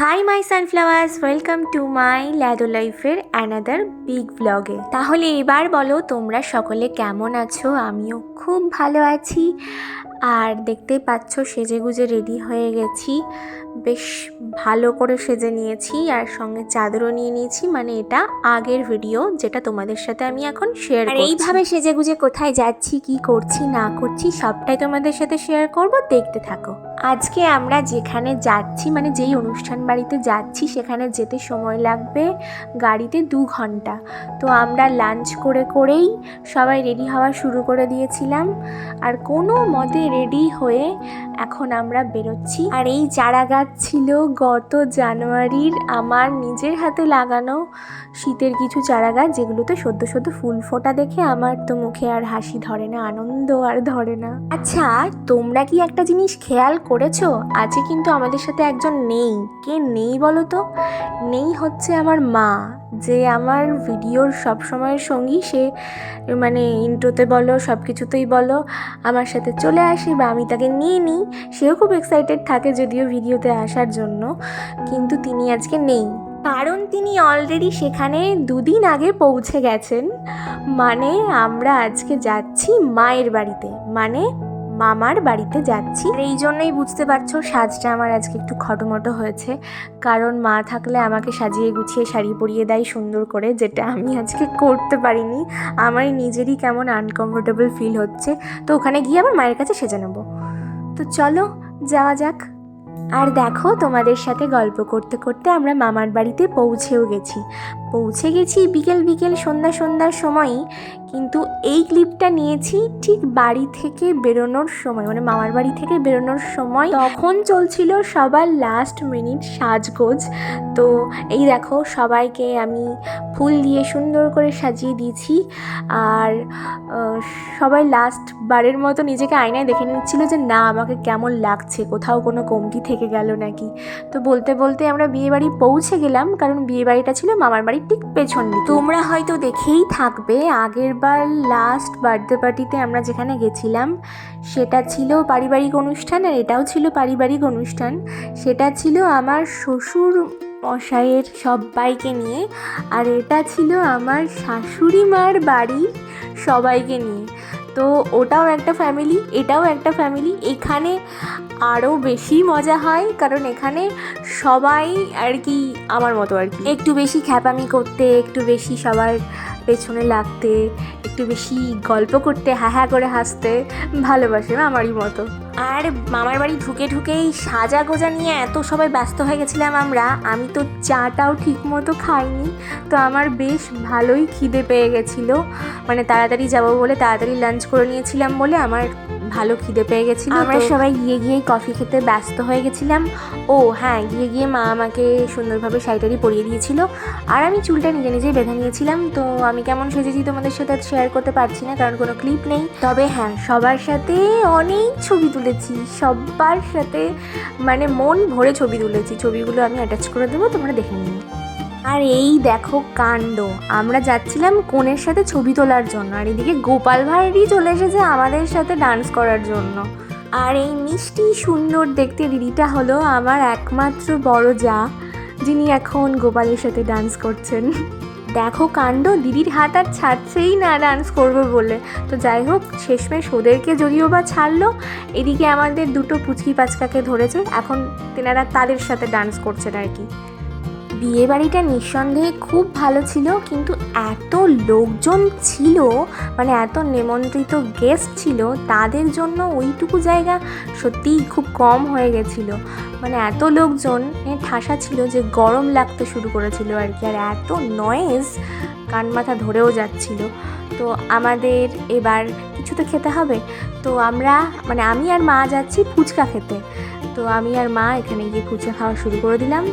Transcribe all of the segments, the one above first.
Hi my sunflowers welcome to my ল্যাদো লাইফের another big ব্লগে তাহলে এবার বলো তোমরা সকলে কেমন আছো? আমিও খুব ভালো আছি। আর দেখতেই পাচ্ছ সেজে গুজে রেডি হয়ে গেছি। বেশ ভালো করে সেজে নিয়েছি আর সঙ্গে চাদরও নিয়ে নিয়েছি। মানে এটা আগের ভিডিও যেটা তোমাদের সাথে আমি এখন শেয়ার আর এইভাবে সেজে গুজে কোথায় যাচ্ছি কি করছি না করছি সবটাই তোমাদের সাথে শেয়ার করব। দেখতে থাকো। আজকে আমরা যেখানে যাচ্ছি মানে যেই অনুষ্ঠান বাড়িতে যাচ্ছি, সেখানে যেতে সময় লাগবে গাড়িতে দু ঘণ্টা। তো আমরা লাঞ্চ করে করেই সবাই রেডি হওয়া শুরু করে দিয়েছিলাম। আর কোনো মতে রেডি হয়ে এখন আমরা বেরোচ্ছি। আর এই চারা গাছ ছিল গত জানুয়ারির আমার নিজের হাতে লাগানো শীতের কিছু চারা গাছ যেগুলোতে সদ্য সদ্য ফুল ফোটা দেখে আমার তো মুখে আর হাসি ধরে না, আনন্দ আর ধরে না। আচ্ছা তোমরা কি একটা জিনিস খেয়াল করেছ? আজকে কিন্তু আমাদের সাথে একজন নেই। কে নেই বলো তো? নেই হচ্ছে আমার মা, যে আমার ভিডিওর সব সময়ের সঙ্গী। সে মানে ইন্ট্রোতে বলো সব কিছুতেই বলো, আমার সাথে চলে আসে বা আমি তাকে নিয়ে নিই। সেও খুব এক্সাইটেড থাকে যদিও ভিডিওতে আসার জন্য, কিন্তু তিনি আজকে নেই। কারণ তিনি অলরেডি সেখানে দুদিন আগে পৌঁছে গেছেন। মানে আমরা আজকে যাচ্ছি মায়ের বাড়িতে। মানে মামার বাড়িতে যাচ্ছি। এই জন্যই বুঝতে পারছ, সাজটা আমার আজকে একটু খটোমটো হয়েছে। কারণ মা থাকলে আমাকে সাজিয়ে গুছিয়ে শাড়ি পরিয়ে দেয় সুন্দর করে, যেটা আমি আজকে করতে পারিনি। আমার নিজেরই কেমন আনকমফোর্টেবল ফিল হচ্ছে। তো ওখানে গিয়ে আমার মায়ের কাছে সেজে নেব। তো চলো, যাওয়া যাক। আর দেখো, তোমাদের সাথে গল্প করতে করতে আমরা মামার বাড়িতে পৌঁছেও গেছি। পৌঁছে গেছি বিকেল বিকেল সন্ধ্যা সন্ধ্যার সময়ই, কিন্তু এই ক্লিপটা নিয়েছি ঠিক বাড়ি থেকে বেরোনোর সময় মানে মামার বাড়ি থেকে বেরোনোর সময়। তখন চলছিল সবার লাস্ট মিনিট সাজগোজ। তো এই দেখো সবাইকে আমি ফুল দিয়ে সুন্দর করে সাজিয়ে দিয়েছি। আর সবাই লাস্ট বারের মতো নিজেকে আয়নায় দেখে নিচ্ছিল যে না, আমাকে কেমন লাগছে, কোথাও কোনো কমতি থেকে গেল নাকি। তো বলতে বলতে আমরা বিয়েবাড়ি পৌঁছে গেলাম, কারণ বিয়েবাড়িটা ছিল মামার ঠিক পেছন দিকে। তোমরা হয়তো দেখেই থাকবে আগের বার লাস্ট বার্থডে পার্টিতে আমরা যেখানে গেছিলাম, সেটা ছিল পারিবারিক অনুষ্ঠান আর এটাও ছিল পারিবারিক অনুষ্ঠান। সেটা ছিল আমার শ্বশুর মশাইয়ের সবাইকে নিয়ে আর এটা ছিল আমার শাশুড়ি মার বাড়ি সবাইকে নিয়ে। তো ওটাও একটা ফ্যামিলি এটাও একটা ফ্যামিলি এখানে আরও বেশি মজা হয়, কারণ এখানে সবাই আর কি আমার মতো আর কি। একটু বেশি খ্যাপামি করতে, একটু বেশি সবার পেছনে লাগতে, একটু বেশি গল্প করতে হ্যাঁ হ্যাঁ করে হাসতে ভালোবাসে আমারই মতো। আর মামার বাড়ি ঢুকে ঢুকেই সাজা গোজা নিয়ে এত সবাই ব্যস্ত হয়ে গেছিলাম আমরা, আমি তো চাটাও ঠিক মতো খাইনি, তো আমার বেশ ভালোই খিদে পেয়ে গেছিল। মানে তাড়াতাড়ি যাব বলে তাড়াতাড়ি লাঞ্চ করে নিয়েছিলাম বলে আমার ভালো খিদে পেয়ে গেছিল আমরা সবাই গিয়ে গিয়ে কফি খেতে ব্যস্ত হয়ে গেছিলাম। ও হ্যাঁ গিয়ে গিয়ে মা আমাকে সুন্দরভাবে শাড়িটারি পরিয়ে দিয়েছিল। আর আমি চুলটা নিজে নিজেই বেঁধে নিয়েছিলাম তো আমি কেমন সেজেছি তোমাদের সাথে শেয়ার করতে পারছি না কারণ কোনো ক্লিপ নেই। তবে হ্যাঁ সবার সাথে অনেক ছবি তুলেছি সবার সাথে মানে মন ভরে ছবি তুলেছি। ছবিগুলো আমি অ্যাটাচ করে দেবো তোমরা দেখে নিও। আর এই দেখো কাণ্ড। আমরা যাচ্ছিলাম কোণের সাথে ছবি তোলার জন্য, আর এদিকে গোপাল ভাঁড়ই চলে এসেছে আমাদের সাথে ডান্স করার জন্য। আর এই মিষ্টি সুন্দর দেখতে দিদিটা হলো আমার একমাত্র বড় যা, যিনি এখন গোপালের সাথে ডান্স করছেন। দেখো কাণ্ড, দিদির হাত আর ছাড়ছেই না ডান্স করবে বলে। তো যাই হোক, শেষমেশ ওদেরকে যদিও বা ছাড়লো, এদিকে আমাদের দুটো পুচকি পাচকাকে ধরেছে, এখন তেনারা তাদের সাথে ডান্স করছেন আর কি। বিয়ে বাড়িটা নিঃসন্দেহে খুব ভালো ছিল, কিন্তু এত লোকজন ছিল মানে এত নিমন্ত্রিত গেস্ট ছিল, তাদের জন্য ওইটুকু জায়গা সত্যিই খুব কম হয়ে গেছিল। মানে এত লোকজন ঠাসা ছিল যে গরম লাগতে শুরু করেছিল আর কি, আর এত নয়েজ কান মাথা ধরেও যাচ্ছিল। তো আমাদের এবার কিছু তো খেতে হবে। তো আমরা মানে আমি আর মা যাচ্ছি ফুচকা খেতে। তো আমি আর মা এখানে গিয়ে ফুচকা খাওয়া শুরু করে দিলাম।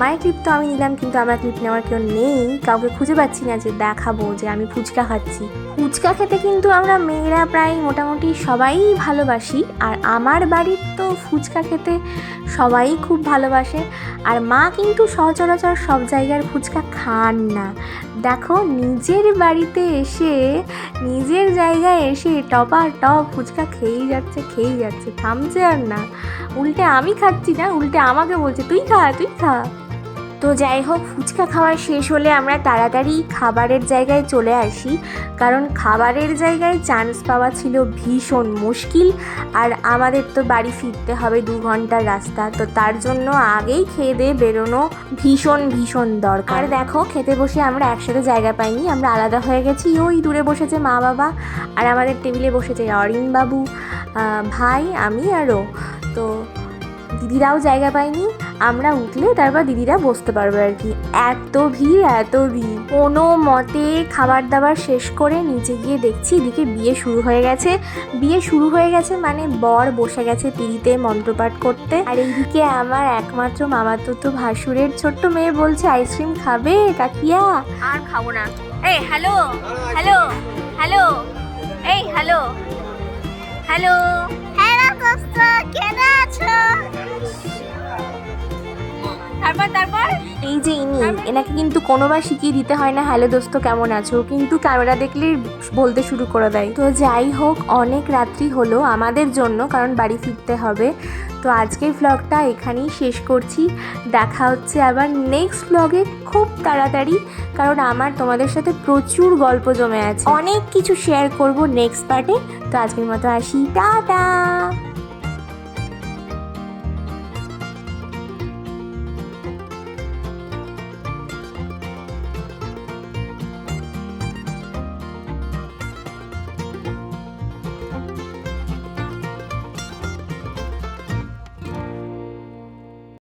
মায়ের ক্লিপ তো আমি নিলাম, কিন্তু আমার ক্লিপ নেওয়ার কেউ নেই। কাউকে খুঁজে পাচ্ছি না যে দেখাবো, যে আমি ফুচকা খাচ্ছি। ফুচকা খেতে কিন্তু আমরা মেয়েরা প্রায় মোটামুটি সবাই ভালোবাসি, আর আমার বাড়ির তো ফুচকা খেতে সবাই খুব ভালোবাসে। আর মা কিন্তু সচরাচর সব জায়গার ফুচকা খান না। দেখো, নিজের বাড়িতে এসে, নিজের জায়গায় এসে টপা টপ ফুচকা খেয়েই যাচ্ছে খেয়েই যাচ্ছে, থামছে আর না। উল্টে আমি খাচ্ছি না, উল্টে আমাকে বলছে, তুই খা তুই খা। তো যাই হোক, ফুচকা খাওয়া শেষ হলে আমরা তাড়াতাড়ি খাবারের জায়গায় চলে আসি। কারণ খাবারের জায়গায় চান্স পাওয়া ছিল ভীষণ মুশকিল। আর আমাদের তো বাড়ি ফিরতে হবে দু ঘণ্টার রাস্তা। তো তার জন্য আগেই খেয়ে দিয়ে বেরোনো ভীষণ ভীষণ দরকার। আর দেখো, খেতে বসে আমরা একসাথে জায়গা পাইনি। আমরা আলাদা হয়ে গেছি। ওই দূরে বসেছে মা বাবা আর আমাদের টেবিলে বসেছে অরিন বাবু ভাই, আমি আরও তো দিদিরাও জায়গা পায়নি। আমরা উঠলে তারপর দিদিরা বসতে পারবে আর কি। এত ভিড় এত ভিড়। কোনো মতে খাবার দাবার শেষ করে নিচে গিয়ে দেখছি এদিকে বিয়ে শুরু হয়ে গেছে। বিয়ে শুরু হয়ে গেছে মানে বর বসে গেছে পিড়িতে মন্ত্রপাঠ করতে। আর এইদিকে আমার একমাত্র মামাতো তো ভাসুরের ছোট্ট মেয়ে বলছে আইসক্রিম খাবে কাকিয়া? আর খাব না। এই হ্যালো হ্যালো হ্যালো এই হ্যালো হ্যালো। হ্যালো দোস্ত কেন আছো? তারপর তারপর? এই যে ইনি এনাকে কিন্তু কোনোবার শিখিয়ে দিতে হয় না হ্যালো দোস্ত কেমন আছো? কিন্তু ক্যামেরা দেখলেই বলতে শুরু করে দেয়। তো যাই হোক অনেক রাত্রি হলো আমাদের জন্য কারণ বাড়ি ফিরতে হবে। তো আজকের ভ্লগটা এখানেই শেষ করছি। দেখা হচ্ছে আবার নেক্সট ভ্লগে খুব তাড়াতাড়ি কারণ আমার তোমাদের সাথে প্রচুর গল্প জমে আছে। অনেক কিছু শেয়ার করব নেক্সট পার্টে তো আজকের মতো আসি। টাটা!